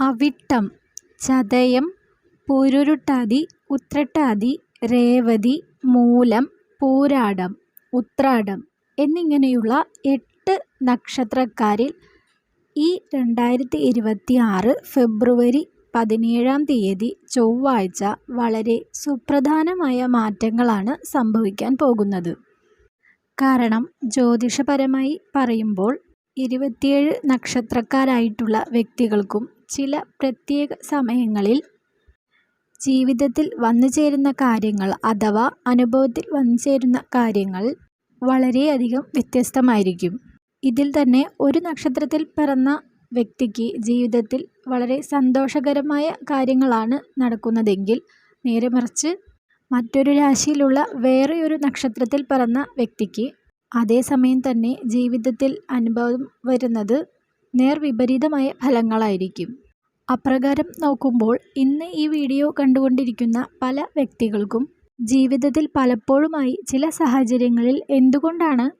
അവിട്ടം ചതയം പൂരുരുട്ടാതി ഉത്രട്ടാതി രേവതി മൂലം പൂരാടം ഉത്രാടം എന്നിങ്ങനെയുള്ള എട്ട് നക്ഷത്രക്കാരിൽ ഈ രണ്ടായിരത്തി ഇരുപത്തി ആറ് ഫെബ്രുവരി പതിനേഴാം തീയതി ചൊവ്വാഴ്ച വളരെ സുപ്രധാനമായ മാറ്റങ്ങളാണ് സംഭവിക്കാൻ പോകുന്നത്. കാരണം ജ്യോതിഷപരമായി പറയുമ്പോൾ ഇരുപത്തിയേഴ് നക്ഷത്രക്കാരായിട്ടുള്ള വ്യക്തികൾക്കും ചില പ്രത്യേക സമയങ്ങളിൽ ജീവിതത്തിൽ വന്നു ചേരുന്ന കാര്യങ്ങൾ അഥവാ അനുഭവത്തിൽ വന്നു ചേരുന്ന കാര്യങ്ങൾ വളരെയധികം വ്യത്യസ്തമായിരിക്കും. ഇതിൽ തന്നെ ഒരു നക്ഷത്രത്തിൽ പിറന്ന വ്യക്തിക്ക് ജീവിതത്തിൽ വളരെ സന്തോഷകരമായ കാര്യങ്ങളാണ് നടക്കുന്നതെങ്കിൽ നേരെ മറിച്ച് മറ്റൊരു രാശിയിലുള്ള വേറെയൊരു നക്ഷത്രത്തിൽ പിറന്ന വ്യക്തിക്ക് അതേസമയം തന്നെ ജീവിതത്തിൽ അനുഭവം വരുന്നത് നേർവിപരീതമായ ഫലങ്ങളായിരിക്കും. അപ്രകാരം നോക്കുമ്പോൾ ഇന്ന് ഈ വീഡിയോ കണ്ടുകൊണ്ടിരിക്കുന്ന പല വ്യക്തികൾക്കും ജീവിതത്തിൽ പലപ്പോഴുമായി ചില സാഹചര്യങ്ങളിൽ എന്തുകൊണ്ടാണ്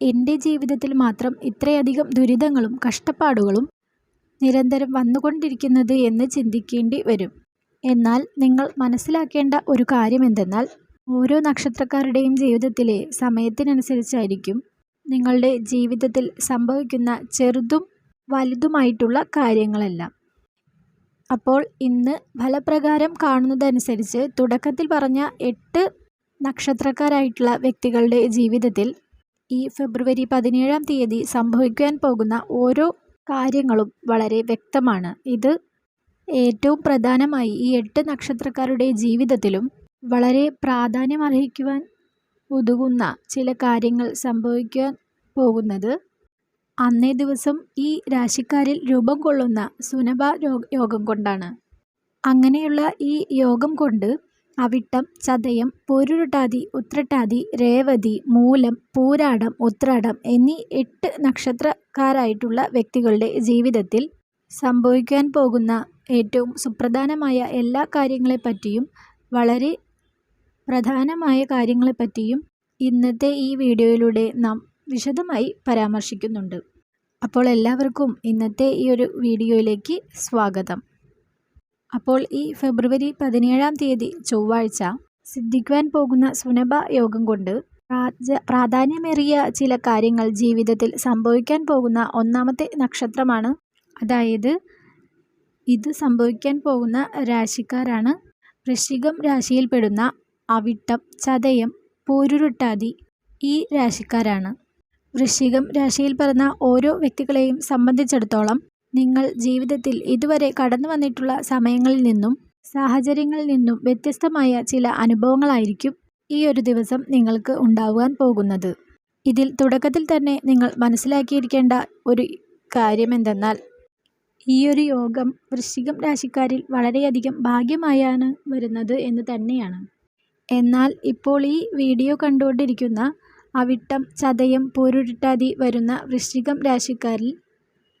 എന്റെ ജീവിതത്തിൽ മാത്രം ഇത്രയധികം ദുരിതങ്ങളും കഷ്ടപ്പാടുകളും നിരന്തരം വന്നുകൊണ്ടിരിക്കുന്നത് എന്ന് ചിന്തിക്കേണ്ടി വരും. എന്നാൽ നിങ്ങൾ മനസ്സിലാക്കേണ്ട ഒരു കാര്യം എന്തെന്നാൽ ഓരോ നക്ഷത്രക്കാരുടെയും ജീവിതത്തിലെ സമയത്തിനനുസരിച്ചായിരിക്കും നിങ്ങളുടെ ജീവിതത്തിൽ സംഭവിക്കുന്ന ചെറുതും വലുതുമായിട്ടുള്ള കാര്യങ്ങളെല്ലാം. അപ്പോൾ ഇന്ന് ഫലപ്രകാരം കാണുന്നതനുസരിച്ച് തുടക്കത്തിൽ പറഞ്ഞ എട്ട് നക്ഷത്രക്കാരായിട്ടുള്ള വ്യക്തികളുടെ ജീവിതത്തിൽ ഈ ഫെബ്രുവരി പതിനേഴാം തീയതി സംഭവിക്കാൻ പോകുന്ന ഓരോ കാര്യങ്ങളും വളരെ വ്യക്തമാണ്. ഇത് ഏറ്റവും പ്രധാനമായി ഈ എട്ട് നക്ഷത്രക്കാരുടെ ജീവിതത്തിലും വളരെ പ്രാധാന്യമർഹിക്കുവാൻ ഉതകുന്ന ചില കാര്യങ്ങൾ സംഭവിക്കാൻ പോകുന്നത് അന്നേ ദിവസം ഈ രാശിക്കാരിൽ രൂപം കൊള്ളുന്ന സുനഭ യോഗം കൊണ്ടാണ്. അങ്ങനെയുള്ള ഈ യോഗം കൊണ്ട് അവിട്ടം ചതയം പൊരുരുട്ടാതി ഉത്രട്ടാതി രേവതി മൂലം പൂരാടം ഉത്രാടം എന്നീ എട്ട് നക്ഷത്രക്കാരായിട്ടുള്ള വ്യക്തികളുടെ ജീവിതത്തിൽ സംഭവിക്കാൻ പോകുന്ന ഏറ്റവും സുപ്രധാനമായ എല്ലാ കാര്യങ്ങളെപ്പറ്റിയും വളരെ പ്രധാനമായ കാര്യങ്ങളെപ്പറ്റിയും ഇന്നത്തെ ഈ വീഡിയോയിലൂടെ നാം വിശദമായി പരാമർശിക്കുന്നുണ്ട്. അപ്പോൾ എല്ലാവർക്കും ഇന്നത്തെ ഈ ഒരു വീഡിയോയിലേക്ക് സ്വാഗതം. അപ്പോൾ ഈ ഫെബ്രുവരി പതിനേഴാം തീയതി ചൊവ്വാഴ്ച സിദ്ധിക്കുവാൻ പോകുന്ന സുനഭ യോഗം കൊണ്ട് പ്രാധാന്യമേറിയ ചില കാര്യങ്ങൾ ജീവിതത്തിൽ സംഭവിക്കാൻ പോകുന്ന ഒന്നാമത്തെ നക്ഷത്രമാണ്. അതായത് ഇത് സംഭവിക്കാൻ പോകുന്ന രാശിക്കാരാണ്. വൃശ്ചികം രാശിയിൽപ്പെടുന്ന അവിട്ടം ചതയം പൂരുരുട്ടാതി ഈ രാശിക്കാരാണ്. വൃശ്ചികം രാശിയിൽ പിറന്ന ഓരോ വ്യക്തികളെയും സംബന്ധിച്ചിടത്തോളം നിങ്ങൾ ജീവിതത്തിൽ ഇതുവരെ കടന്നു വന്നിട്ടുള്ള സമയങ്ങളിൽ നിന്നും സാഹചര്യങ്ങളിൽ നിന്നും വ്യത്യസ്തമായ ചില അനുഭവങ്ങളായിരിക്കും ഈ ഒരു ദിവസം നിങ്ങൾക്ക് ഉണ്ടാകുവാൻ പോകുന്നത്. ഇതിൽ തുടക്കത്തിൽ തന്നെ നിങ്ങൾ മനസ്സിലാക്കിയിരിക്കേണ്ട ഒരു കാര്യം എന്തെന്നാൽ ഈ ഒരു യോഗം വൃശ്ചികം രാശിക്കാരിൽ വളരെയധികം ഭാഗ്യമായാണ് വരുന്നത് എന്ന് തന്നെയാണ്. എന്നാൽ ഇപ്പോൾ ഈ വീഡിയോ കണ്ടുകൊണ്ടിരിക്കുന്ന അവിട്ടം ചതയം പോരുരുട്ടാതി വരുന്ന വൃശ്ചികം രാശിക്കാരിൽ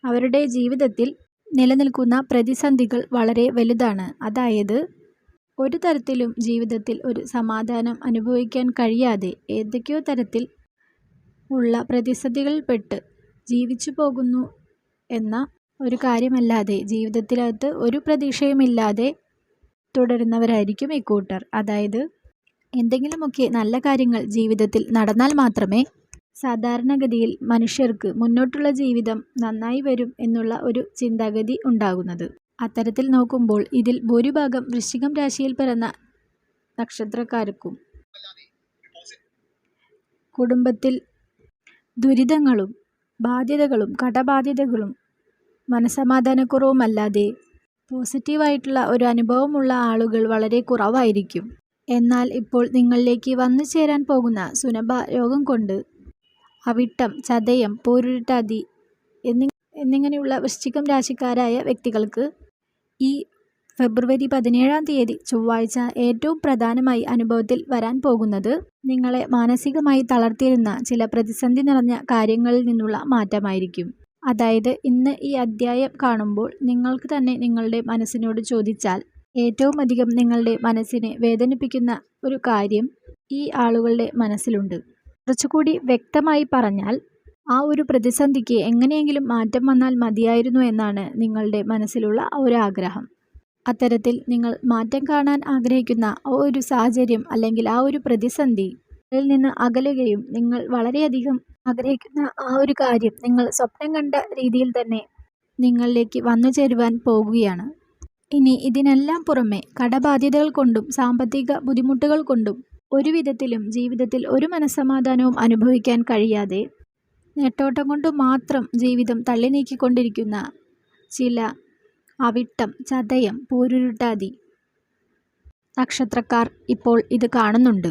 അവരുടെ ജീവിതത്തിൽ നിലനിൽക്കുന്ന പ്രതിസന്ധികൾ വളരെ വലുതാണ്. അതായത് ഒരു തരത്തിലും ജീവിതത്തിൽ ഒരു സമാധാനം അനുഭവിക്കാൻ കഴിയാതെ ഏതൊക്കെയോ തരത്തിൽ ഉള്ള പ്രതിസന്ധികളിൽപ്പെട്ട് ജീവിച്ചു പോകുന്നു എന്ന ഒരു കാര്യമല്ലാതെ ജീവിതത്തിനകത്ത് ഒരു പ്രതീക്ഷയുമില്ലാതെ തുടരുന്നവരായിരിക്കും ഇക്കൂട്ടർ അതായത് എന്തെങ്കിലുമൊക്കെ നല്ല കാര്യങ്ങൾ ജീവിതത്തിൽ നടന്നാൽ മാത്രമേ സാധാരണഗതിയിൽ മനുഷ്യർക്ക് മുന്നോട്ടുള്ള ജീവിതം നന്നായി വരും എന്നുള്ള ഒരു ചിന്താഗതി ഉണ്ടാകുന്നത്. അത്തരത്തിൽ നോക്കുമ്പോൾ ഇതിൽ ഭൂരിഭാഗം വൃശ്ചികം രാശിയിൽ പിറന്ന നക്ഷത്രക്കാർക്കും കുടുംബത്തിൽ ദുരിതങ്ങളും ബാധ്യതകളും കടബാധ്യതകളും മനസമാധാനക്കുറവുമല്ലാതെ പോസിറ്റീവായിട്ടുള്ള ഒരു അനുഭവമുള്ള ആളുകൾ വളരെ കുറവായിരിക്കും. എന്നാൽ ഇപ്പോൾ നിങ്ങളിലേക്ക് വന്നു ചേരാൻ പോകുന്ന സുനഭ രോഗം കൊണ്ട് അവിട്ടം ചതയം പോരുരുട്ടാതി എന്നി എന്നിങ്ങനെയുള്ള വൃശ്ചികം രാശിക്കാരായ വ്യക്തികൾക്ക് ഈ ഫെബ്രുവരി പതിനേഴാം തീയതി ചൊവ്വാഴ്ച ഏറ്റവും പ്രധാനമായി അനുഭവത്തിൽ വരാൻ പോകുന്നത് നിങ്ങളെ മാനസികമായി തളർത്തിയിരുന്ന ചില പ്രതിസന്ധി നിറഞ്ഞ കാര്യങ്ങളിൽ നിന്നുള്ള മാറ്റമായിരിക്കും. അതായത് ഇന്ന് ഈ അധ്യായം കാണുമ്പോൾ നിങ്ങൾക്ക് തന്നെ നിങ്ങളുടെ മനസ്സിനോട് ചോദിച്ചാൽ ഏറ്റവും അധികം നിങ്ങളുടെ മനസ്സിനെ വേദനിപ്പിക്കുന്ന ഒരു കാര്യം ഈ ആളുകളുടെ മനസ്സിലുണ്ട്. കുറച്ചുകൂടി വ്യക്തമായി പറഞ്ഞാൽ ആ ഒരു പ്രതിസന്ധിക്ക് എങ്ങനെയെങ്കിലും മാറ്റം വന്നാൽ മതിയായിരുന്നു എന്നാണ് നിങ്ങളുടെ മനസ്സിലുള്ള ഒരാഗ്രഹം. അത്തരത്തിൽ നിങ്ങൾ മാറ്റം കാണാൻ ആഗ്രഹിക്കുന്ന ആ ഒരു സാഹചര്യം അല്ലെങ്കിൽ ആ ഒരു പ്രതിസന്ധി അതിൽ നിന്ന് അകലുകയും നിങ്ങൾ വളരെയധികം ആഗ്രഹിക്കുന്ന ആ ഒരു കാര്യം നിങ്ങൾ സ്വപ്നം കണ്ട രീതിയിൽ തന്നെ നിങ്ങളിലേക്ക് വന്നു ചേരുവാൻ പോകുകയാണ്. ഇനി ഇതിനെല്ലാം പുറമെ കടബാധ്യതകൾ കൊണ്ടും സാമ്പത്തിക ബുദ്ധിമുട്ടുകൾ കൊണ്ടും ഒരു വിധത്തിലും ജീവിതത്തിൽ ഒരു മനസ്സമാധാനവും അനുഭവിക്കാൻ കഴിയാതെ നെട്ടോട്ടം കൊണ്ട് മാത്രം ജീവിതം തള്ളി നീക്കിക്കൊണ്ടിരിക്കുന്ന ചില അവിട്ടം ചതയം പൂരുരുട്ടാതി നക്ഷത്രക്കാർ ഇപ്പോൾ ഇത് കാണുന്നുണ്ട്.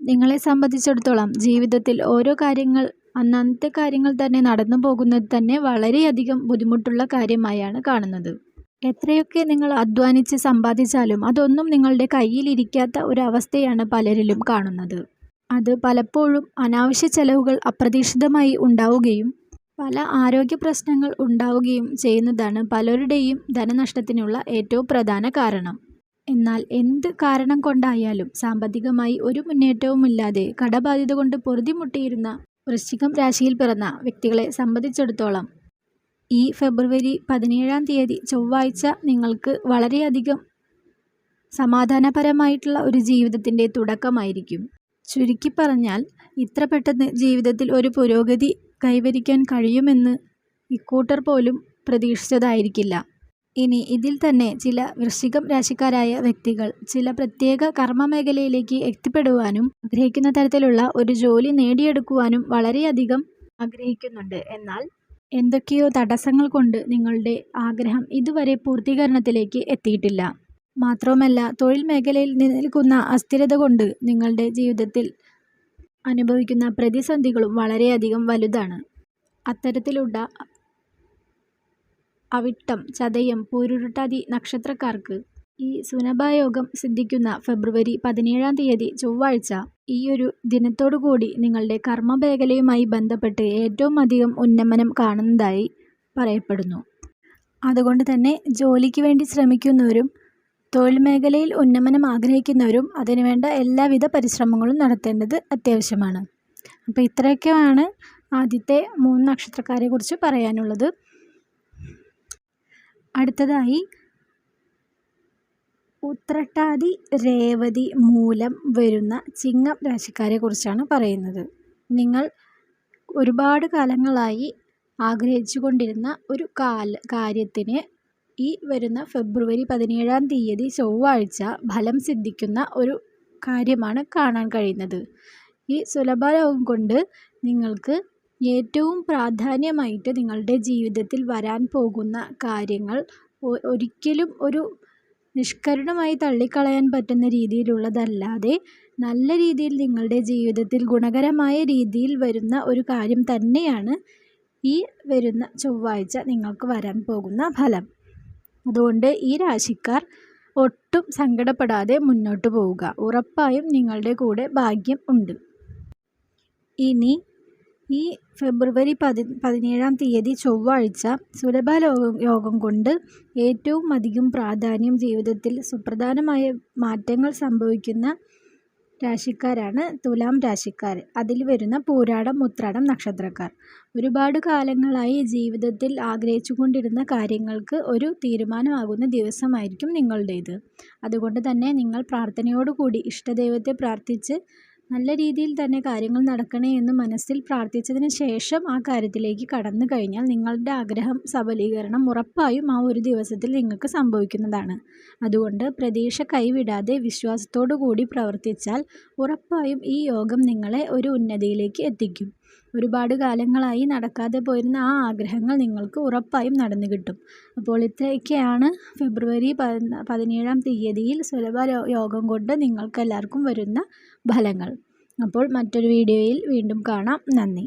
നിങ്ങളെ സംബന്ധിച്ചിടത്തോളം ജീവിതത്തിൽ ഓരോ കാര്യങ്ങൾ അന്നത്തെ കാര്യങ്ങൾ തന്നെ നടന്നു പോകുന്നത് തന്നെ വളരെയധികം ബുദ്ധിമുട്ടുള്ള കാര്യമായാണ് കാണുന്നത്. എത്രയൊക്കെ നിങ്ങൾ അധ്വാനിച്ച് സമ്പാദിച്ചാലും അതൊന്നും നിങ്ങളുടെ കയ്യിലിരിക്കാത്ത ഒരവസ്ഥയാണ് പലരിലും കാണുന്നത്. അത് പലപ്പോഴും അനാവശ്യ ചെലവുകൾ അപ്രതീക്ഷിതമായി ഉണ്ടാവുകയും പല ആരോഗ്യ പ്രശ്നങ്ങൾ ഉണ്ടാവുകയും ചെയ്യുന്നതാണ് പലരുടെയും ധനനഷ്ടത്തിനുള്ള ഏറ്റവും പ്രധാന കാരണം. എന്നാൽ എന്ത് കാരണം കൊണ്ടായാലും സാമ്പത്തികമായി ഒരു മുന്നേറ്റവുമില്ലാതെ കടബാധ്യത കൊണ്ട് പൊറുതിമുട്ടിയിരുന്ന വൃശ്ചികം രാശിയിൽ പിറന്ന വ്യക്തികളെ സംബന്ധിച്ചിടത്തോളം ഈ ഫെബ്രുവരി പതിനേഴാം തീയതി ചൊവ്വാഴ്ച നിങ്ങൾക്ക് വളരെയധികം സമാധാനപരമായിട്ടുള്ള ഒരു ജീവിതത്തിന്റെ തുടക്കമായിരിക്കും. ചുരുക്കി പറഞ്ഞാൽ ഇത്ര പെട്ടെന്ന് ജീവിതത്തിൽ ഒരു പുരോഗതി കൈവരിക്കാൻ കഴിയുമെന്ന് ഇക്കൂട്ടർ പോലും പ്രതീക്ഷിച്ചതായിരിക്കില്ല. ഇനി ഇതിൽ തന്നെ ചില വൃശ്ചികം രാശിക്കാരായ വ്യക്തികൾ ചില പ്രത്യേക കർമ്മ മേഖലയിലേക്ക് എത്തിപ്പെടുവാനും ആഗ്രഹിക്കുന്ന തരത്തിലുള്ള ഒരു ജോലി നേടിയെടുക്കുവാനും വളരെയധികം ആഗ്രഹിക്കുന്നുണ്ട്. എന്നാൽ എന്തൊക്കെയോ തടസ്സങ്ങൾ കൊണ്ട് നിങ്ങളുടെ ആഗ്രഹം ഇതുവരെ പൂർത്തീകരണത്തിലേക്ക് എത്തിയിട്ടില്ല. മാത്രവുമല്ല തൊഴിൽ മേഖലയിൽ നിലനിൽക്കുന്ന അസ്ഥിരത കൊണ്ട് നിങ്ങളുടെ ജീവിതത്തിൽ അനുഭവിക്കുന്ന പ്രതിസന്ധികളും വളരെയധികം വലുതാണ്. അത്തരത്തിലുള്ള അവിട്ടം ചതയം പൂരുരുട്ടാതി നക്ഷത്രക്കാർക്ക് ഈ സുനഭായോഗം സിദ്ധിക്കുന്ന ഫെബ്രുവരി പതിനേഴാം തീയതി ചൊവ്വാഴ്ച. ഈ ഒരു ദിനത്തോടുകൂടി നിങ്ങളുടെ കർമ്മമേഖലയുമായി ബന്ധപ്പെട്ട് ഏറ്റവും അധികം ഉന്നമനം കാണുന്നതായി പറയപ്പെടുന്നു. അതുകൊണ്ട് തന്നെ ജോലിക്ക് വേണ്ടി ശ്രമിക്കുന്നവരും തൊഴിൽ മേഖലയിൽ ഉന്നമനം ആഗ്രഹിക്കുന്നവരും അതിനുവേണ്ട എല്ലാവിധ പരിശ്രമങ്ങളും നടത്തേണ്ടത് അത്യാവശ്യമാണ്. അപ്പോൾ ഇത്രയൊക്കെയാണ് ആദ്യത്തെ മൂന്ന് നക്ഷത്രക്കാരെ കുറിച്ച് പറയാനുള്ളത്. അടുത്തതായി ഉത്രട്ടാതി രേവതി മൂലം വരുന്ന ചിങ്ങം രാശിക്കാരെ കുറിച്ചാണ് പറയുന്നത്. നിങ്ങൾ ഒരുപാട് കാലങ്ങളായി ആഗ്രഹിച്ചു കൊണ്ടിരുന്ന ഒരു കാല കാര്യത്തിന് ഈ വരുന്ന ഫെബ്രുവരി പതിനേഴാം തീയതി ചൊവ്വാഴ്ച ഫലം സിദ്ധിക്കുന്ന ഒരു കാര്യമാണ് കാണാൻ കഴിയുന്നത്. ഈ സുലഭയോഗം കൊണ്ട് നിങ്ങൾക്ക് ഏറ്റവും പ്രാധാന്യമായിട്ട് നിങ്ങളുടെ ജീവിതത്തിൽ വരാൻ പോകുന്ന കാര്യങ്ങൾ ഒരിക്കലും ഒരു നിഷ്കരുണമായി തള്ളിക്കളയാൻ പറ്റുന്ന രീതിയിലുള്ളതല്ലാതെ നല്ല രീതിയിൽ നിങ്ങളുടെ ജീവിതത്തിൽ ഗുണകരമായ രീതിയിൽ വരുന്ന ഒരു കാര്യം തന്നെയാണ് ഈ വരുന്ന ചൊവ്വാഴ്ച നിങ്ങൾക്ക് വരാൻ പോകുന്ന ഫലം. അതുകൊണ്ട് ഈ രാശിക്കാർ ഒട്ടും സങ്കടപ്പെടാതെ മുന്നോട്ട് പോവുക. ഉറപ്പായും നിങ്ങളുടെ കൂടെ ഭാഗ്യം ഉണ്ട്. ഇനി ഈ ഫെബ്രുവരി പതി പതിനേഴാം തീയതി ചൊവ്വാഴ്ച സുലഭ യോഗം കൊണ്ട് ഏറ്റവും അധികം പ്രാധാന്യം ജീവിതത്തിൽ സുപ്രധാനമായ മാറ്റങ്ങൾ സംഭവിക്കുന്ന രാശിക്കാരാണ് തുലാം രാശിക്കാർ. അതിൽ വരുന്ന പൂരാടം ഉത്രാടം നക്ഷത്രക്കാർ. ഒരുപാട് കാലങ്ങളായി ജീവിതത്തിൽ ആഗ്രഹിച്ചു കൊണ്ടിരുന്ന കാര്യങ്ങൾക്ക് ഒരു തീരുമാനമാകുന്ന ദിവസമായിരിക്കും നിങ്ങളുടേത്. അതുകൊണ്ട് തന്നെ നിങ്ങൾ പ്രാർത്ഥനയോടുകൂടി ഇഷ്ടദൈവത്തെ പ്രാർത്ഥിച്ച് നല്ല രീതിയിൽ തന്നെ കാര്യങ്ങൾ നടക്കണേ എന്ന് മനസ്സിൽ പ്രാർത്ഥിച്ചതിന് ശേഷം ആ കാര്യത്തിലേക്ക് കടന്നു കഴിഞ്ഞാൽ നിങ്ങളുടെ ആഗ്രഹം സബലീകരണം ഉറപ്പായും ആ ഒരു ദിവസത്തിൽ നിങ്ങൾക്ക് സംഭവിക്കുന്നതാണ്. അതുകൊണ്ട് പ്രതീക്ഷ കൈവിടാതെ വിശ്വാസത്തോടു കൂടി പ്രവർത്തിച്ചാൽ ഉറപ്പായും ഈ യോഗം നിങ്ങളെ ഒരു ഉന്നതിയിലേക്ക് എത്തിക്കും. ഒരുപാട് കാലങ്ങളായി നടക്കാതെ പോയിരുന്ന ആ ആഗ്രഹങ്ങൾ നിങ്ങൾക്ക് ഉറപ്പായും നടന്നു കിട്ടും. അപ്പോൾ ഇത്രയൊക്കെയാണ് ഫെബ്രുവരി പതിനേഴാം തീയതിയിൽ സുലഭ യോഗം കൊണ്ട് നിങ്ങൾക്കെല്ലാവർക്കും വരുന്ന ഫലങ്ങൾ. അപ്പോൾ മറ്റൊരു വീഡിയോയിൽ വീണ്ടും കാണാം. നന്ദി.